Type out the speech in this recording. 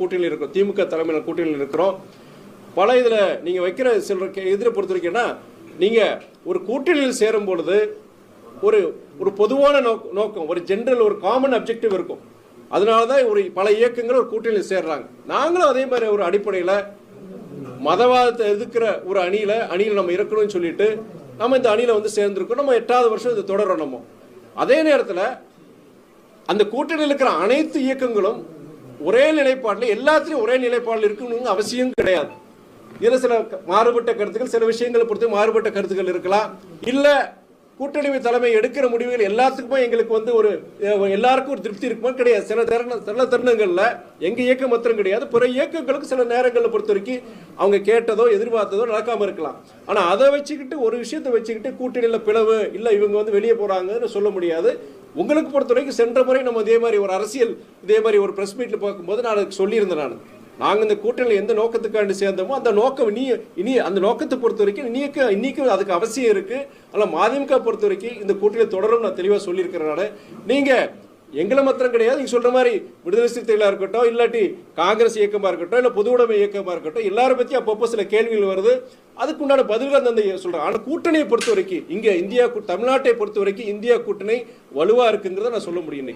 கூட்டணியில் இருக்கிறோம் திமுக தலைமையில் கூட்டணியில் இருக்கிறோம் பல இதில் நீங்கள் வைக்கிற சில எதிரை பொறுத்த வரைக்கும்னா நீங்கள் ஒரு கூட்டணியில் சேரும் பொழுது ஒரு ஒரு பொதுவான நோக் நோக்கம் ஒரு ஜென்ரல் ஒரு காமன் அப்ஜெக்டிவ் இருக்கும். அதனால தான் ஒரு பல இயக்கங்கள் ஒரு கூட்டணியில் சேர்றாங்க. நாங்களும் அதே மாதிரி ஒரு அடிப்படையில் மதவாதத்தை எதிர்க்கிற ஒரு அணியில் அணியில் நம்ம இருக்கணும்னு சொல்லிட்டு நம்ம இந்த அணியில் வந்து சேர்ந்துருக்கோம். நம்ம எட்டாவது வருஷம் இது தொடரும் நம்ம அதே நேரத்தில் அந்த கூட்டணியில் இருக்கிற அனைத்து இயக்கங்களும் ஒரே நிலைப்பாட்டில் எல்லாத்துலேயும் ஒரே நிலைப்பாடில் இருக்கணும்னு அவசியம் கிடையாது. இதில் சில மாறுபட்ட கருத்துக்கள் சில விஷயங்களை பொறுத்து மாறுபட்ட கருத்துக்கள் இருக்கலாம். இல்லை கூட்டணி தலைமை எடுக்கிற முடிவுகள் எல்லாத்துக்குமே எங்களுக்கு வந்து ஒரு எல்லாருக்கும் ஒரு திருப்தி இருக்குமா? கிடையாது. சில தருண சில தருணங்களில் எங்கள் இயக்கம் மாத்திரம் கிடையாது. பிற இயக்கங்களுக்கு சில நேரங்களில் பொறுத்த வரைக்கும் அவங்க கேட்டதோ எதிர்பார்த்ததோ நடக்காமல் இருக்கலாம். ஆனால் அதை வச்சுக்கிட்டு ஒரு விஷயத்தை வச்சுக்கிட்டு கூட்டணியில் பிளவு இல்லை இவங்க வந்து வெளியே போகிறாங்கன்னு சொல்ல முடியாது. உங்களுக்கு பொறுத்த வரைக்கும் சென்ற முறை நம்ம இதே மாதிரி ஒரு அரசியல் இதே மாதிரி ஒரு ப்ரெஸ் மீட்டில் பார்க்கும்போது நான் அதுக்கு சொல்லியிருந்தேன் நான். நாங்கள் இந்த கூட்டணியில் எந்த நோக்கத்துக்காண்டு சேர்ந்தோமோ அந்த நோக்கம் இனி இனி அந்த நோக்கத்தை பொறுத்த வரைக்கும் இன்னைக்கு இன்னைக்கும் அதுக்கு அவசியம் இருக்குது ஆனால் மதிமுக பொறுத்த வரைக்கும் இந்த கூட்டணியில் தொடரும் நான் தெளிவாக சொல்லியிருக்கிறனால நீங்கள் எங்களை மாத்திரம் கிடையாது. நீங்கள் சொல்கிற மாதிரி விடுதலை சிறுத்தைகளாக இருக்கட்டும் இல்லாட்டி காங்கிரஸ் இயக்கமாக இருக்கட்டும் இல்லை பொது உடைமை இருக்கட்டும் எல்லாரும் பற்றி அப்பப்போ சில கேள்விகள் வருது. அதுக்கு உண்டான பதில்கள் அந்த சொல்கிறேன் ஆனால் கூட்டணியை பொறுத்த வரைக்கும் இங்கே இந்தியா கூ- தமிழ்நாட்டை பொறுத்த வரைக்கும் இந்தியா கூட்டணி வலுவாக இருக்குங்கிறத நான் சொல்ல முடியும்